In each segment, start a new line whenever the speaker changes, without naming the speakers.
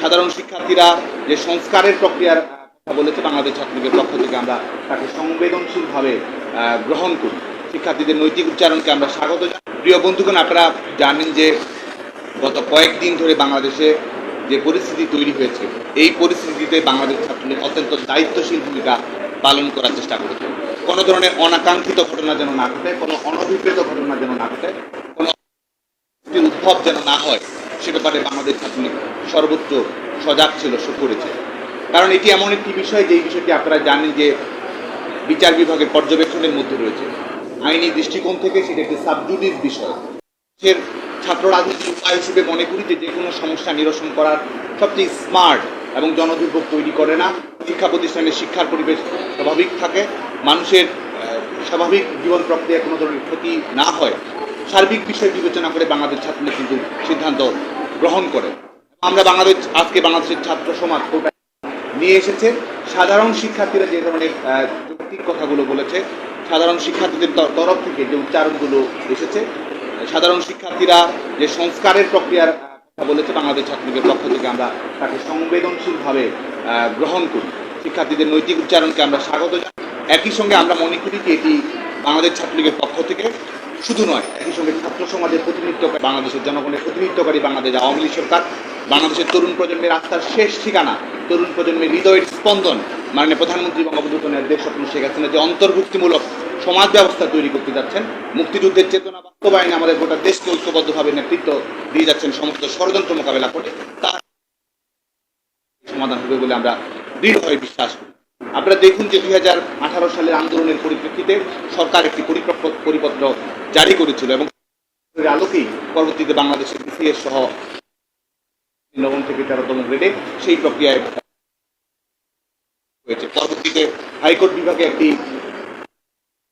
সাধারণ শিক্ষার্থীরা যে সংস্কারের প্রক্রিয়ার কথা বলেছে বাংলাদেশ ছাত্রলীগের পক্ষ থেকে আমরা তাকে সংবেদনশীলভাবে গ্রহণ করি। শিক্ষার্থীদের নৈতিক উচ্চারণকে আমরা স্বাগত জানাই। প্রিয় বন্ধুগণ, আপনারা জানেন যে গত কয়েকদিন ধরে বাংলাদেশে যে পরিস্থিতি তৈরি হয়েছে, এই পরিস্থিতিতে বাংলাদেশ ছাত্রলীগ অত্যন্ত দায়িত্বশীল ভূমিকা পালন করার চেষ্টা করেছে। কোনো ধরনের অনাকাঙ্ক্ষিত ঘটনা যেন না ঘটে, কোনো অনভিপ্রেত ঘটনা যেন না ঘটে, কোনো উদ্ভব যেন না হয় সে ব্যাপারে আমাদের ছাত্রলীগ সর্বোচ্চ সজাগ ছিল করেছে। কারণ এটি এমন একটি বিষয় যে এই বিষয়টি আপনারা জানেন যে বিচার বিভাগের পর্যবেক্ষণের মধ্যে রয়েছে। আইনি দৃষ্টিকোণ থেকে সেটা একটি সাবজুডিস বিষয়। দেশের ছাত্র রাজনীতির উপায় হিসেবে মনে করি যে যে কোনো সমস্যা নিরসন করার সবচেয়ে স্মার্ট এবং জনদুর্ভোগ তৈরি করে না। শিক্ষা প্রতিষ্ঠানের শিক্ষার পরিবেশ স্বাভাবিক থাকে। মানুষের স্বাভাবিক জীবন প্রক্রিয়া কোনো ধরনের ক্ষতি না হয়। সার্বিক বিষয় বিবেচনা করে বাংলাদেশ ছাত্রলীগ কিন্তু সিদ্ধান্ত গ্রহণ করে। আমরা বাংলাদেশ আজকে বাংলাদেশের ছাত্র সমাজ নিয়ে এসেছে। সাধারণ শিক্ষার্থীরা যে ধরনের যৌক্তিক কথাগুলো বলেছে, সাধারণ শিক্ষার্থীদের তরফ থেকে যে উচ্চারণগুলো এসেছে, সাধারণ শিক্ষার্থীরা যে সংস্কারের প্রক্রিয়ার কথা বলেছে বাংলাদেশ ছাত্রলীগের পক্ষ থেকে আমরা তাকে সংবেদনশীলভাবে গ্রহণ করি। শিক্ষার্থীদের নৈতিক উচ্চারণকে আমরা স্বাগত জানাই। একই সঙ্গে আমরা মনে করি যে এটি বাংলাদেশ ছাত্রলীগের পক্ষ থেকে শুধু নয়, একই সঙ্গে ছাত্র সমাজের প্রতিনিধিত্ব বাংলাদেশের জনগণের প্রতিনিধিত্বকারী বাংলাদেশ আওয়ামী লীগ সরকার, বাংলাদেশের তরুণ প্রজন্মের আস্থার শেষ ঠিকানা, তরুণ প্রজন্মের হৃদয়ের স্পন্দন। মাননীয় প্রধানমন্ত্রী বঙ্গবন্ধু দেশ স্বপ্ন শেখ হাসিনা যে অন্তর্ভুক্তিমূলক সমাজ ব্যবস্থা তৈরি করতে যাচ্ছেন। মুক্তিযুদ্ধের চেতনা বাস্তবায়নে আমাদের গোটা দেশকে ঐক্যবদ্ধভাবে নেতৃত্ব দিয়ে যাচ্ছেন সমস্ত ষড়যন্ত্র মোকাবেলা করে, তার সমাধান হবে বলে আমরা দৃঢ়ভাবে বিশ্বাস করি। আপনারা দেখুন যে দুই হাজার আঠারো সালের আন্দোলনের পরিপ্রেক্ষিতে সরকার একটি পরিপক্ক পরিপত্র জারি করেছিল এবং আলোকেই পরবর্তীতে বাংলাদেশের বিসিএস সহ নবম থেকে তেরোতম গ্রেডে সেই প্রক্রিয়ায় হয়েছে। পরবর্তীতে হাইকোর্ট বিভাগে একটি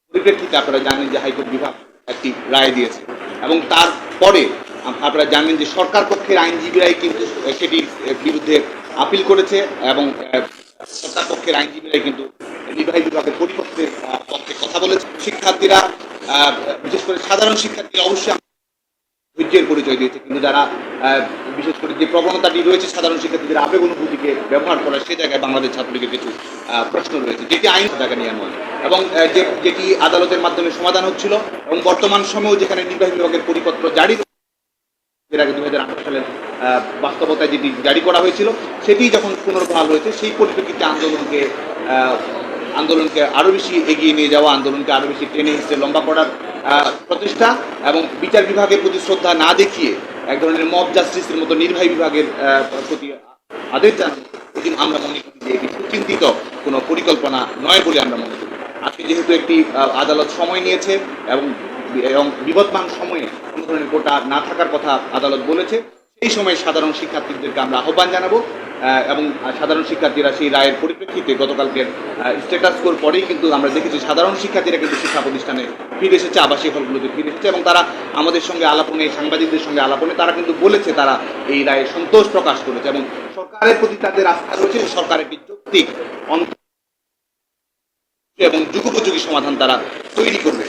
পরিপ্রেক্ষিতে আপনারা জানেন যে হাইকোর্ট বিভাগ একটি রায় দিয়েছে এবং তারপরে আপনারা জানেন যে সরকার পক্ষের আইনজীবীরাই কিন্তু সেটির বিরুদ্ধে আপিল করেছে এবং সরকার পক্ষের আইনজীবীরাই কিন্তু নির্বাহী বিভাগের পরিপক্ষের পক্ষে কথা বলেছে শিক্ষার্থীরা বিশেষ করে সাধারণ শিক্ষার্থীরা অবশ্যই ধৈর্যের পরিচয় দিয়েছে। কিন্তু যারা বিশেষ করে যে প্রবণতাটি রয়েছে সাধারণ শিক্ষার্থীদের আবেগ অনুভূতিকে ব্যবহার করা সে জায়গায় বাংলাদেশ ছাত্রলীগের কিছু প্রশ্ন রয়েছে। যেটি আইন জায়গা নিয়ে নয় এবং যেটি আদালতের মাধ্যমে সমাধান হচ্ছিল এবং বর্তমান সময়েও যেখানে নির্বাহী বিভাগের পরিপত্র জারি এর আগে দু হাজার আঠারো সালের বাস্তবতায় যেটি জারি করা হয়েছিল, সেটি যখন পুনর্বহাল হয়েছে, সেই পরিপ্রেক্ষিতে আন্দোলনকে আন্দোলনকে আরও বেশি এগিয়ে নিয়ে যাওয়া, আন্দোলনকে আরও বেশি টেনে হিসেবে লম্বা করার প্রচেষ্টা এবং বিচার বিভাগের প্রতি শ্রদ্ধা না দেখিয়ে এক ধরনের মব জাস্টিসের মতো নির্বাহী বিভাগের প্রতি আদেশ জানানো আমরা মনে করি যে এটি সুচিন্তিত কোনো পরিকল্পনা নয় বলে আমরা মনে করি। আজকে যেহেতু একটি আদালত সময় নিয়েছে এবং এবং বিবদমান সময়ে কোনো ধরনের কোটা না থাকার কথা আদালত বলেছে। সেই সময় সাধারণ শিক্ষার্থীদেরকে আমরা আহ্বান জানাব এবং সাধারণ শিক্ষার্থীরা সেই রায়ের পরিপ্রেক্ষিতে গতকালকের স্ট্যাটাস স্কোর পরেই কিন্তু আমরা দেখেছি সাধারণ শিক্ষার্থীরা কিন্তু শিক্ষা প্রতিষ্ঠানে ফিরে এসেছে, আবাসিক হলগুলোতে ফিরে এসেছে এবং তারা আমাদের সঙ্গে আলাপনে, সাংবাদিকদের সঙ্গে আলাপনে তারা কিন্তু বলেছে তারা এই রায়ে সন্তোষ প্রকাশ করেছে এবং সরকারের প্রতি তাদের আস্থা রয়েছে যে সরকার একটি যৌক্তিক এবং যুগোপযোগী সমাধান তারা তৈরি করবে।